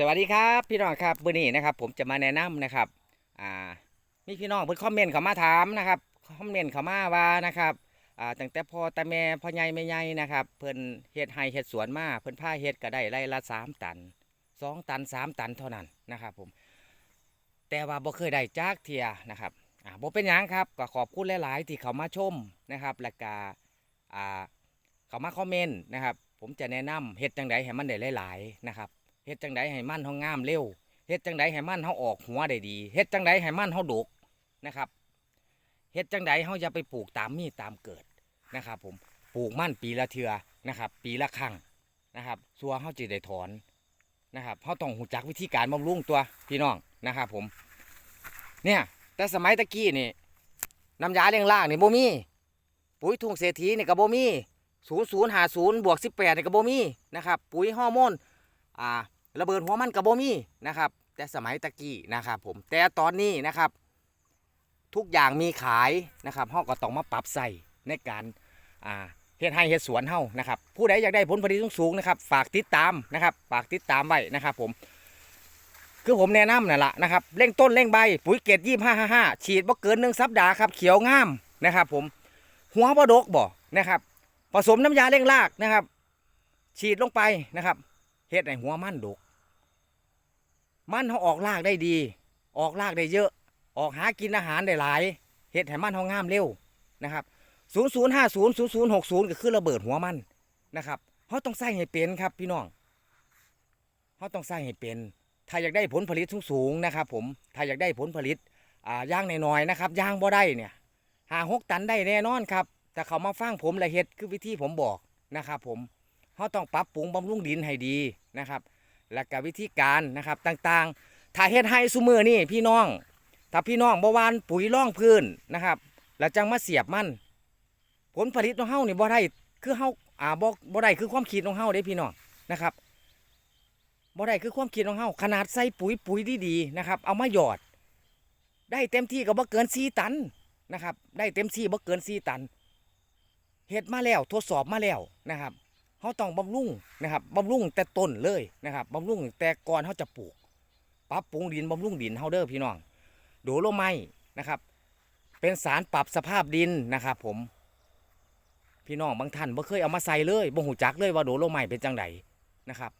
สวัสดีครับพี่น้องครับวันนี้นะครับ ผมจะมาแนะนำนะครับอ่ามีพี่น้องเพิ่นคอมเมนต์เข้ามาถามนะครับคอมเมนต์เข้ามาว่านะครับอ่าตั้งแต่พ่อตาแม่พ่อใหญ่แม่ใหญ่นะครับเพิ่นเฮ็ดไร่เฮ็ดสวนมาเพิ่นพาเฮ็ดก็ได้ไร่ละสามตันสองตันสามตันเท่านั้นนะครับ ผม แต่ว่าบ่เคยได้จากเทียนะครับอ่าบ่เป็นหยังครับก็ขอบคุณหลาย ๆ ที่เข้ามาชมนะครับแล้วก็อ่าเข้ามาคอมเมนต์นะครับผมจะแนะนำเฮ็ดจังไดให้มันได้หลาย ๆ นะครับ เฮ็ดจังไดให้มันเฮางามเร็วเฮ็ดจังไดให้มันเฮาออกหัวได้ดีเฮ็ดจังไดให้มันเฮาดกนะครับเฮ็ดจังไดเฮาอย่าไปปลูกตามมีตามเกิดนะครับ ผมปลูกมันปีละเทือนะครับ ปีละครั้งนะครับสัวเฮาจะได้ถอนนะครับเฮาต้องหูจักวิธีการบำรุงตัวพี่น้องนะครับผม เนี่ยแต่สมัยตะกี้นี่น้ำยาเลี้ยงล่างนี่บ่มีปุ๋ยทุ่งเศรษฐีนี่ก็บ่มี0050บวก18นี่ก็บ่มีนะครับปุ๋ยฮอร์โมนอ่า ระเบิดหัวมันกับโบมีนะครับ แต่สมัยตะกี้นะครับผมแต่ตอนนี้นะครับ ทุกอย่างมีขายนะครับเฮาก็ต้องมาปรับใส่ในการอ่าเฮ็ดให้เฮ็ดสวนเฮานะครับ ผู้ใดอยากได้ผลผลิตสูงๆนะครับ ฝากติดตามนะครับ ฝากติดตามไว้นะครับ ผม คือผมแนะนำนั่นแหละนะครับเร่งต้นเร่งใบ ปุ๋ยเกตยี่ห้าห้าห้าฉีดบ่เกินหนึ่งสัปดาห์ครับเขียวงามนะครับ ผม หัวบ่ดกบ่นะครับ ผสมน้ำยาเร่งรากนะครับ ฉีดลงไปนะครับเฮ็ดให้หัวมันดก มันเขาออกรากได้ดี ออกรากได้เยอะ ออกหากินอาหารได้หลายเฮ็ดให้มันเขางามเร็วนะครับ0050 0060ก็คือระเบิดหัวมันนะครับเขาต้องใส่ให้เป็นครับพี่น้องเขาต้องใส่ให้เป็น ถ้าอยากได้ผลผลิตสูงๆนะครับ ผมถ้าอยากได้ผลผลิตอ่าย่างน้อยๆนะครับย่างบ่ได้เนี่ยหาหกตันได้แน่นอนครับแต่เขามาฟังผมและเฮ็ดคือวิธีผมบอกนะครับ ผมเขาต้องปรับปรุงบำรุงดินให้ดีนะครับ และก็วิธีการนะครับต่างๆ ถ้าเฮ็ดให้ซุมือนี่พี่น้อง ถ้าพี่น้องบ่วานปุ๋ยร่องพื้นนะครับ แล้วจังมาเสียบมัน ผลผลิตของเฮานี่บ่ได้คือเฮาอ่าบ่บ่ได้คือความคิดของเฮาเด้พี่น้องนะครับบ่ได้คือความคิดของเฮาขนาดใส่ปุ๋ยปุ๋ยดีๆนะครับ เอามาหยอด ได้เต็มที่ก็บ่เกิน4ตันนะครับ ได้เต็มที่บ่เกิน4ตันเฮ็ดมาแล้วทดสอบมาแล้วนะครับ เขาต้องบำรุงนะครับบำรุงแต่ต้นเลยนะครับบำรุงแต่ก่อนเขาจะปลูกปรับปรุงดินบำรุงดินเฮาเด้อพี่น้องโดโลไม้นะครับ เป็นสารปรับสภาพดินนะครับ ผม พี่น้องบางท่านบ่เคยเอามาใส่เลยบ่หูจักเลยว่าโดโลไม้เป็นจังไดนะครับ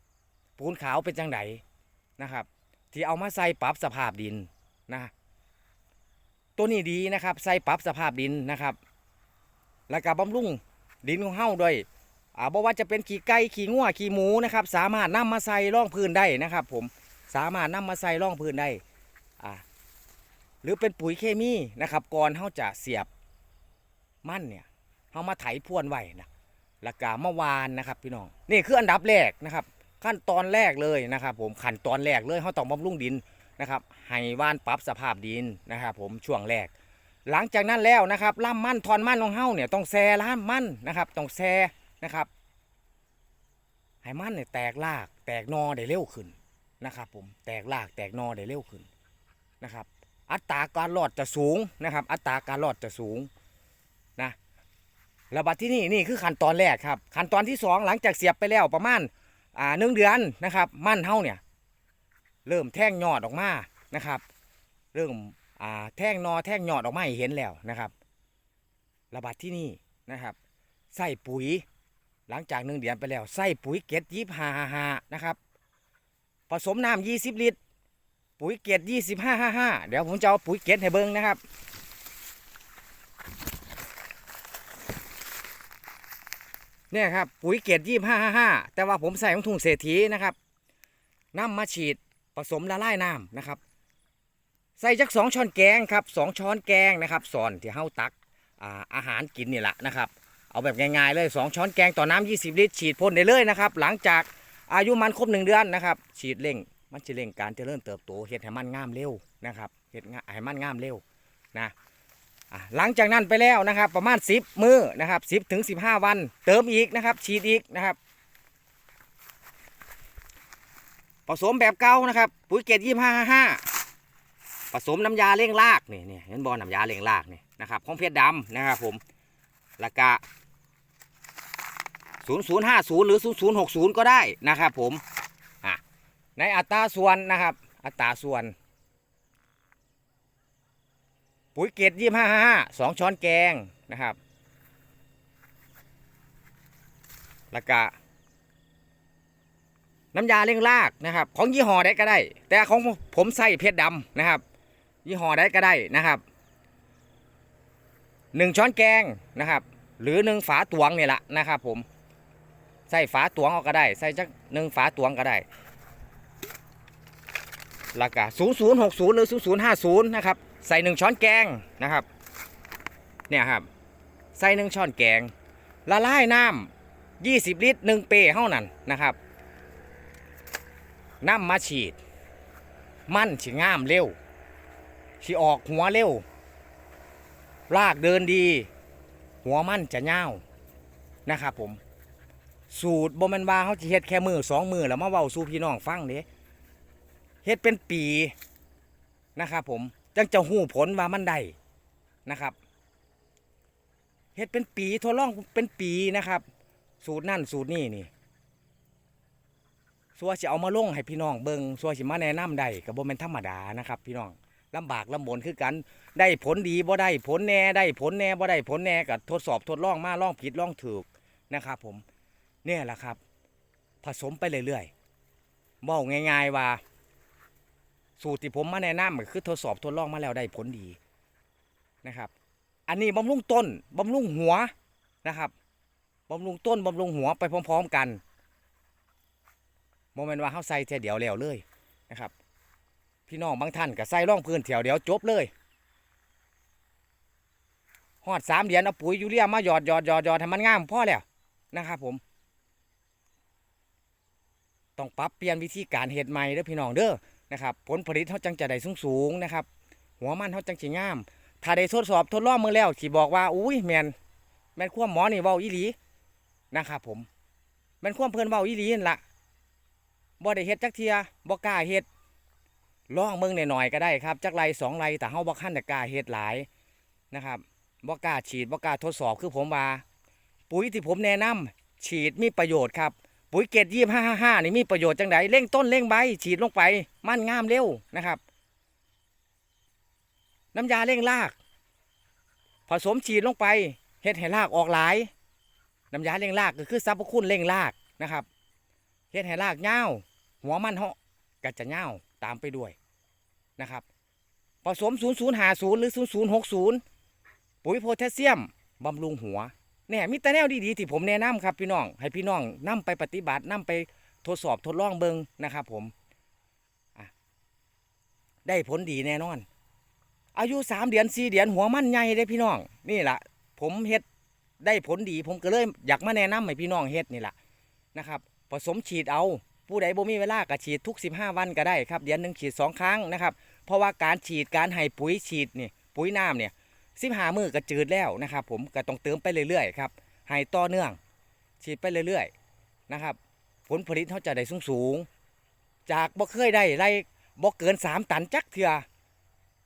ปูนขาวเป็นจังไดนะครับ ที่เอามาใส่ปรับสภาพดินนะตัวนี้ดีนะครับ ใส่ปรับสภาพดินนะครับ แล้วก็บำรุงดินของเฮาด้วย อ่าบอกว่าจะเป็นขี่ไก่ขี่งัวขี่หมูนะครับ สามารถนำมาใส่ร่องพื้นได้นะครับ ผมสามารถนำมาใส่ร่องพื้นได้อ่าหรือเป็นปุ๋ยเคมีนะครับ ก่อนเขาจะเสียบมั่นเนี่ยเขามาไถพ่วนไว้นะแล้วก็มาวานนะครับ พี่น้องนี่คืออันดับแรกนะครับ ขั้นตอนแรกเลยนะครับ ผมขั้นตอนแรกเลยเขาต้องบำรุงดินนะครับให้วานปรับสภาพดินนะครับ ผมช่วงแรก หลังจากนั้นแล้วนะครับล่ำมั่นทอนมั่นของเฮาเนี่ยต้องแซ่ล่ำมั่นนะครับต้องแซ่ นะครับให้มันเนี่ยแตกราก แตกนอได้เร็วขึ้นนะครับ ผมแตกรากแตกนอได้เร็วขึ้นนะครับ อัตราการรอดจะสูงนะครับ อัตราการรอดจะสูงนะระบาดที่นี่นี่คือขั้นตอนแรกครับขั้นตอนที่สองหลังจากเสียบไปแล้วประมาณอ่าหนึ่งเดือนนะครับ มั่นเฮาเนี่ยเริ่มแท่งยอดออกมานะครับ เริ่มอ่าแท่งนอแท่งยอดออกมาหเห็นแล้วนะครับ ระบาดที่นี่นะครับ ใส่ปุ๋ย หลังจากหนึ่งเดือนไปแล้ว ใส่ปุ๋ยเกตยี่ห้าห้านะครับ ผสมน้ำยี่สิบลิตร ปุ๋ยเกตยี่สิบห้าห้าห้าเดี๋ยวผมจะเอาปุ๋ยเกตให้เบิ้งนะครับ เนี่ยครับ ปุ๋ยเกตยี่ห้าห้าห้าแต่ว่าผมใส่ของถุงเศรษฐีนะครับน้ำมาฉีดผสมละลายน้ำนะครับ ใส่จักสองช้อนแกงครับสองช้อนแกงนะครับสอนที่เฮาตักอาอาหารกินนี่แหละนะครับ เอาแบบง่ายๆเลย 2 ช้อนแกงต่อน้ำ20 ลิตร ฉีดพ่นได้เลยนะครับ หลังจากอายุมันครบหนึ่งเดือนนะครับ ฉีดเร่ง มันจะเร่งการเจริญเติบโตเห็ดให้มันงามเร็วนะครับเห็ดให้มันงามเร็วนะหลังจากนั้นไปแล้วนะครับ ประมาณ 10 มือนะครับ 10ถึง15 วัน เติมอีกนะครับ ฉีดอีกนะครับ ผสมแบบเก่านะครับ ปุ๋ยเกตยี่ห้าห้าผสมน้ำยาเร่งรากนี่นี่เห็นบอลน้ำยาเร่งรากนี่นะครับของเพชรดำนะครับผม แล้วก็0050 หรือ 0060 ก็ได้นะครับผมอะในอัตราส่วนนะครับ อัตราส่วน ปุ๋ยเกตยี่ห้าห้าสองช้อนแกงนะครับแล้วก็น้ำยาเร่งรากนะครับ ของยี่ห้อใดก็ได้ แต่ของผมใส่เพชรดำนะครับ ยี่ห้อใดก็ได้นะครับ หนึ่งช้อนแกงนะครับ หรือหนึ่งฝาตวงเนี่ยแหละนะครับผมใส่ฝาตวงเอาก็ได้ ใส่จักหนึ่งฝาตวงก็ได้แล้วก็ศูนย์ศูนย์หกศูนย์หรือศูนย์ศูนย์ห้าศูนย์นะครับ ใส่หนึ่งช้อนแกงนะครับ เนี่ยครับ ใส่หนึ่งช้อนแกง ละลายน้ำยี่สิบลิตรหนึ่งเปเท่านั้นนะครับ น้ำมาฉีด มันฉีงามเร็วฉีออกหัวเร็ว รากเดินดี หัวมันจะเน่านะครับผม สูตรบ่แมันว่าเขาจะเฮ็ดแค่มือสองมือแล้วมาเว้าสู่พี่น้องฟังเด้เฮ็ดเป็นปีนะครับผมจังจะหู้ผลว่ามันได้นะครับเฮ็ดเป็นปีทดลองเป็นปีนะครับ สูตรนั่นสูตรนี่นี่สัวสิเอามาลงให้พี่น้องเบิงสัวสิมาแนะนำได้ก็บ่แม่นธรรมดานะครับ พี่น้อง ลำบากลำบนคือกัน ได้ผลดีบ่ได้ผลแน่ได้ผลแน่บ่ได้ผลแน่ก็ทดสอบทดลองมาลองผิดลองถูกนะครับผมเนี่ยแหละครับ ผสมไปเรื่อยๆบอกง่าย ๆว่า สูตรที่ผมมาแนะนำก็คือทดสอบทดลองมาแล้วได้ผลดีนะครับ อันนี้บำรุงต้นบำรุงหัวนะครับบำรุงต้นบำรุงหัวไปพร้อม ๆ กันโมเมนต์ว่าเขาใส่แค่เดียวแล้วเลยนะครับ พี่น้องบางท่านก็ใส่ร่องพื้นแถวเดียวจบเลยหอดสามเดือนเอาปุ๋ยยูเรียมาหยอดหยอดหยอดหยอดให้มันงามพ่อแล้วนะครับผมต้องปรับเปลี่ยนวิธีการเฮ็ดใหม่เด้อพี่น้องเด้อนะครับผลผลิตเขาจังจะได้สูงสูงนะครับ หัวมันเขาจังสิงาม ถ้าได้ทดสอบทดลองมือแล้วสิบอกว่าอุ้ยแมนแมนความหมอนี่เว้าอีหลีนะครับผมแมนความเพิ่อนเว้าอีหลีนั่นละบ่ได้เฮ็ดจักเทียบ่กล้าเฮ็ด ล่องเบิ่งหน่อยๆก็ได้ครับจักไรสองไรแต่เฮาบ่คันแต่กล้าเฮ็ดหลายนะครับบ่กล้าฉีดบ่กล้าทดสอบคือผมว่าปุ๋ยที่ผมแนะนำฉีดมีประโยชน์ครับปุ๋ยเกรดยี่ห้าห้าห้านี่มีประโยชน์จังไดเร่งต้นเร่งใบฉีดลงไป มันงามเร็วนะครับ น้ำยาเร่งราก ผสมฉีดลงไปเฮ็ดให้รากออกหลาย น้ำยาเร่งรากก็คือสรรพคุณเร่งรากนะครับเฮ็ดให้รากเงาหัวมันเหาะก็จะเงา ตามไปด้วยนะครับผสม 0050 หรือ 0060 ปุ๋ยโพแทสเซียมบำรุงหัวเนี่ยมีแต่แนวดีๆที่ผมแนะนำครับพี่น้อง ให้พี่น้องนำไปปฏิบัตินำไปทดสอบทดลองเบิงนะครับผมได้ผลดีแน่นอน อายุสามเดือนสี่เดือนหัวมันใหญ่ได้พี่น้อง นี่แหละผมเฮ็ดได้ผลดี ผมก็เลยอยากมาแนะนำให้พี่น้องเฮ็ดนี่แหละนะครับผสมฉีดเอา ผู้ใดบ่มีเวลาก็ฉีดทุก 15 วันก็ได้ครับ เดือนหนึ่งฉีดสองครั้งนะครับ เพราะว่าการฉีดการให้ปุ๋ยฉีดนี่ปุ๋ยน้ำเนี่ยสิบห้ามือก็จืดแล้วนะครับ ผมก็ต้องเติมไปเรื่อยๆครับให้ต่อเนื่อง ฉีดไปเรื่อยๆนะครับ ผลผลิตเขาจะได้สูงๆจากบ่เคยได้ไรบ่เกินสามตันจักเถื่อ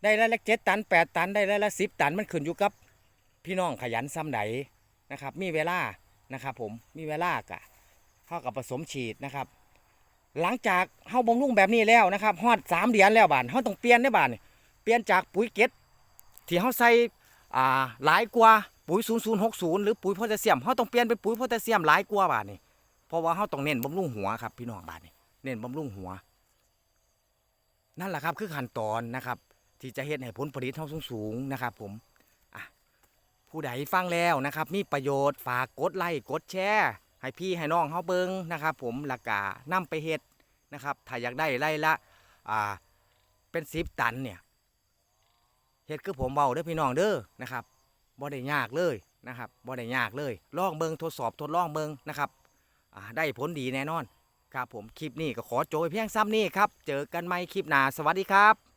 ได้ไรละเจ็ดตันแปดตันได้ไรละสิบตันมันขึ้นอยู่กับ พี่น้องขยันซ้ำไหนนะครับ มีเวลานะครับ ผมมีเวลากะเท่ากับผสมฉีดนะครับ หลังจากเฮาบำรุงแบบนี้แล้วนะครับฮอดสามเดือนแล้วบานเฮาต้องเปลี่ยนได้บานเปลี่ยนจากปุ๋ยเก็ดที่เฮาใส่อ่าหลายกว่าปุ๋ย 0060 หรือปุ๋ยโพแทสเซียมเฮาต้องเปลี่ยนเป็นปุ๋ยโพแทสเซียมหลายกว่าบานนี่เพราะว่าเฮาต้องเน้นบำรุงหัวครับพี่น้องบานนี่เน้นบำรุงหัว นั่นแหละครับคือขั้นตอนนะครับ ที่จะเฮ็ดให้ผลผลิตเท่าสูงๆนะครับผมผู้ใดฟังแล้วนะครับ มีประโยชน์ฝากกดไลค์กดแชร์ ให้พี่ให้น้องเฮาเบิ้งนะครับผมหลักกานำไปเฮ็ดนะครับถ้าอยากได้ไร่ละอ่าเป็นสิบตันเนี่ยเฮ็ดคือผมเบาเด้อพี่น้องเด้อนะครับบ่ได้ยากเลยนะครับบ่ได้ยากเลยลองเบิงทดสอบทดลองเบิงนะครับได้ผลดีแน่นอนครับผมคลิปนี้ก็ขอโจยเพียงซ้ำนี้ครับ เจอกันใหม่คลิปหน้าสวัสดีครับ